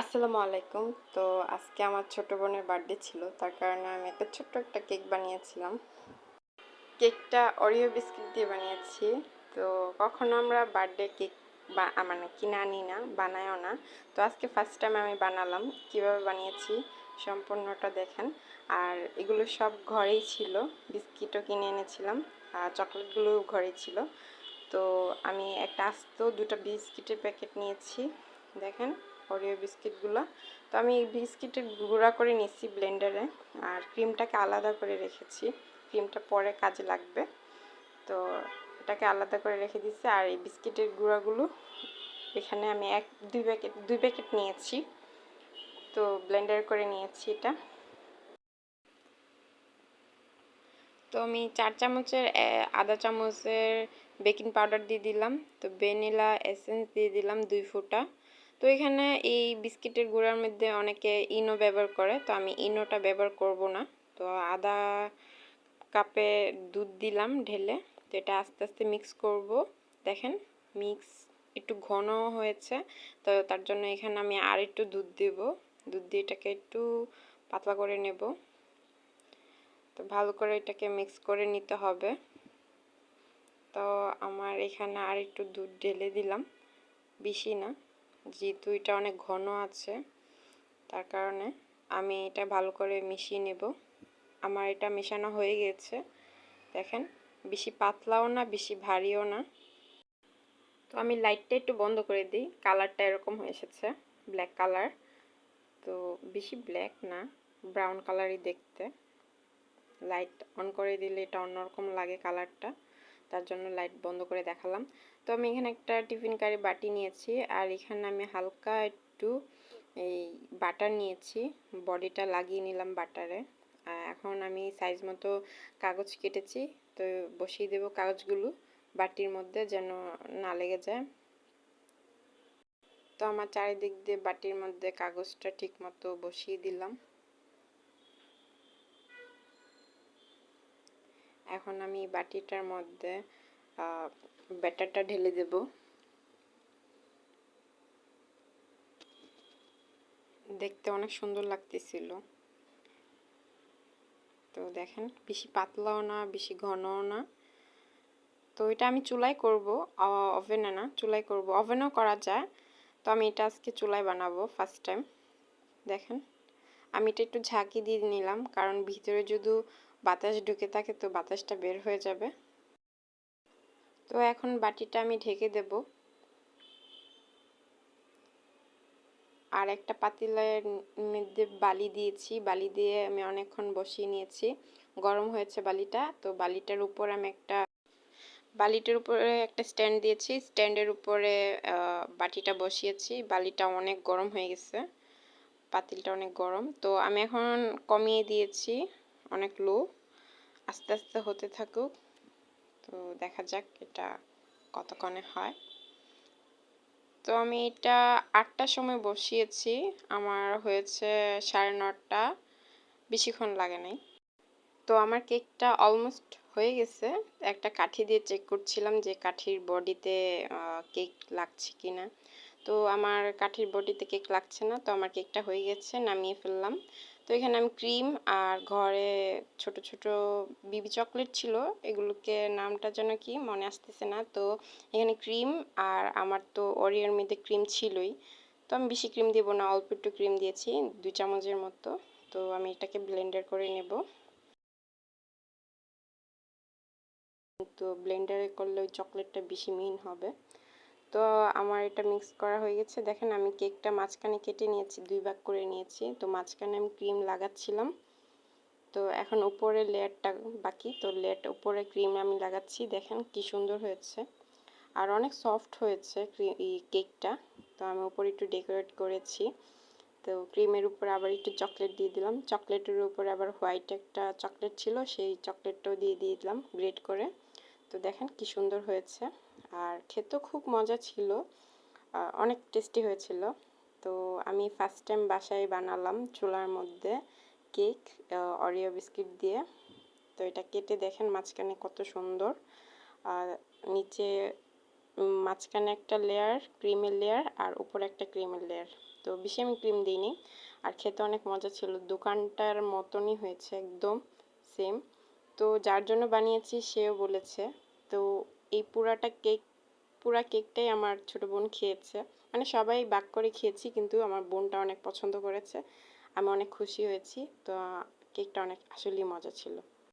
আসসালামু আলাইকুম। তো আজকে আমার ছোট বোনের বার্থডে ছিল, তার কারণে আমি একটা ছোট্ট একটা কেক বানিয়েছিলাম। কেকটা অরিও বিস্কিট দিয়ে বানিয়েছি। তো কখনো আমরা বার্থডে কেক বা মানে কিনে আনি না, বানায়ও না। তো আজকে ফার্স্ট টাইম আমি বানালাম, কীভাবে বানিয়েছি সম্পূর্ণটা দেখেন। আর এগুলো সব ঘরেই ছিল, বিস্কিটও কিনে এনেছিলাম, আর চকলেটগুলোও ঘরেই ছিল। তো আমি একটা আস্ত দুটো বিস্কিটের প্যাকেট নিয়েছি, দেখেন। অরিও বিস্কিটগুলো তো আমি বিস্কিটের গুঁড়া করে নিচ্ছি ব্লেন্ডারে আর ক্রিমটাকে আলাদা করে রেখেছি। ক্রিমটা পরে কাজে লাগবে। তো এটাকে আলাদা করে রেখে দিচ্ছি আর এই বিস্কিটের গুঁড়াগুলো এখানে আমি এক, দুই প্যাকেট দুই প্যাকেট নিয়েছি। তো ব্লেন্ডার করে নিয়েছি এটা। তো আমি চার চামচের আধা চামচের বেকিং পাউডার দিয়ে দিলাম। তো ভ্যানিলা এসেন্স দিয়ে দিলাম দুই ফোঁটা। তো এখানে এই বিস্কিটের গুঁড়ার মধ্যে অনেকে ইনো ব্যবহার করে, তো আমি ইনোটা ব্যবহার করব না। তো আদা কাপে দুধ দিলাম ঢেলে, তো এটা আস্তে আস্তে মিক্স করব। দেখেন মিক্স একটু ঘন হয়েছে, তো তার জন্য এখানে আমি আর একটু দুধ দেব। দুধ দিয়ে এটাকে একটু পাতলা করে নেব। তো ভালো করে এটাকে মিক্স করে নিতে হবে। তো আমার এখানে আর একটু দুধ ঢেলে দিলাম, বেশি না। যেহেতু এটা অনেক ঘন আছে, তার কারণে আমি এটা ভালো করে মিশিয়ে নেব। আমার এটা মেশানো হয়ে গেছে। দেখেন, বেশি পাতলাও না, বেশি ভারীও না। তো আমি লাইটটা একটু বন্ধ করে দিই। কালারটা এরকম হয়ে এসেছে, ব্ল্যাক কালার। তো বেশি ব্ল্যাক না, ব্রাউন কালারই দেখতে। লাইট অন করে দিলে এটা অন্যরকম লাগে কালারটা। তার জন্য লাইট বন্ধ করে দেখালাম। তো আমি এখানে একটা টিফিন কারি বাটি নিয়েছি আর এখানে আমি হালকা একটু এই বাটার নিয়েছি। বডিটা লাগিয়ে নিলাম বাটারে। এখন আমি সাইজ মতো কাগজ কেটেছি। তো বসিয়ে দেব কাগজগুলো বাটির মধ্যে যেন না লেগে যায়। তো আমার চারিদিক দিয়ে বাটির মধ্যে কাগজটা ঠিক মতো বসিয়ে দিলাম। এখন আমি বাটিটার মধ্যে ব্যাটারটা ঢেলে দেব। দেখতে অনেক সুন্দর লাগতেছিল। তো দেখেন, বেশি পাতলাও না, বেশি ঘনও না। তো এটা আমি চুলাই করব ওভেনে না চুলাই করব। ওভেনও করা যায়, তো আমি এটা আজকে চুলাই বানাবো ফার্স্ট টাইম দেখেন, আমি এটা একটু ঝাঁকি দিয়ে নিলাম, কারণ ভিতরে যদি বাতাস ঢুকে থাকে তো বাতাসটা বের হয়ে যাবে। তো এখন বাটিটা আমি ঢেকে দেব। আর একটা পাতিলের মধ্যে বালি দিয়েছি। বালি দিয়ে আমি অনেকক্ষণ বসিয়ে নিয়েছি। গরম হয়েছে বালিটা, তো বালিটার উপর আমি একটা, বালিটার উপরে একটা স্ট্যান্ড দিয়েছি। স্ট্যান্ডের উপরে বাটিটা বসিয়েছি। বালিটা অনেক গরম হয়ে গেছে। পাতিলটা অনেক গরম। তো আমি এখন কমিয়ে দিয়েছি। অনেক লো আস্তে আস্তে হতে থাকুক। তো দেখা যাক এটা কতক্ষণে হয়। তো আমি এটা আটটার সময় বসিয়েছি। আমার হয়েছে সাড়ে নটা, বেশিক্ষণ লাগে নাই। তো আমার কেকটা অলমোস্ট হয়ে গেছে। একটা কাঠি দিয়ে চেক করছিলাম যে কাঠির বডিতে কেক লাগছে কি না তো আমার কাঠির বডিতে কেক লাগছে না, তো আমার কেকটা হয়ে গেছে, নামিয়ে ফেললাম। তো এখানে আমি ক্রিম আর ঘরে ছোট ছোট বিবি চকলেট ছিল। এগুলোকে নামটা যেন কি মনে আসতেছে না। তো এখানে ক্রিম আর আমার তো অরিয়ার মধ্যে ক্রিম ছিলই। তো আমি বেশি ক্রিম দেবো না, অল্প একটু ক্রিম দিয়েছি, দুই চামচের মতো। তো আমি এটাকে ব্লেন্ডার করে নেব। তো ব্লেন্ডারে করলে ওই চকলেটটা বেশি মিন হবে। তো আমার এটা মিক্স করা হয়ে গেছে। দেখেন আমি কেকটা মাঝখানে কেটে নিয়েছি, দুই ভাগ করে নিয়েছি। তো মাঝখানে আমি ক্রিম লাগাচ্ছিলাম। তো এখন উপরে লেয়ারটা বাকি। তো লেয়ারটা উপরে ক্রিম আমি লাগাচ্ছি। দেখেন কি সুন্দর হয়েছে। আর অনেক সফট হয়েছে কেকটা। তো আমি উপরে একটু ডেকোরেট করেছি। তো ক্রিমের উপরে আবার একটু চকলেট দিয়ে দিলাম। চকলেটের উপরে আবার হোয়াইট একটা চকলেট ছিল, সেই চকলেটটাও দিয়ে দিয়ে দিলাম গ্রেট করে। তো দেখেন কি সুন্দর হয়েছে। আর খেতেও খুব মজা ছিল। অনেক টেস্টি হয়েছিল। তো আমি ফার্স্ট টাইম বাসায় বানালাম চুলার মধ্যে কেক অরিও বিস্কিট দিয়ে। তো এটা কেটে দেখেন মাঝখানে কত সুন্দর। আর নিচে মাঝখানে একটা লেয়ার ক্রিমের লেয়ার আর উপরে একটা ক্রিমের লেয়ার তো বেশি আমি ক্রিম দিইনি। আর খেতে অনেক মজা ছিল। দোকানটার মতনই হয়েছে একদম সেম তো যার জন্য বানিয়েছি সেও বলেছে। তো এই পুরাটা কেক, পুরা কেকটাই আমার ছোট বোন খেয়েছে। মানে সবাই বাক করে খেয়েছি, কিন্তু আমার বোনটা অনেক পছন্দ করেছে। আমি অনেক খুশি হয়েছি, তো কেকটা অনেক আসলেই মজা ছিল।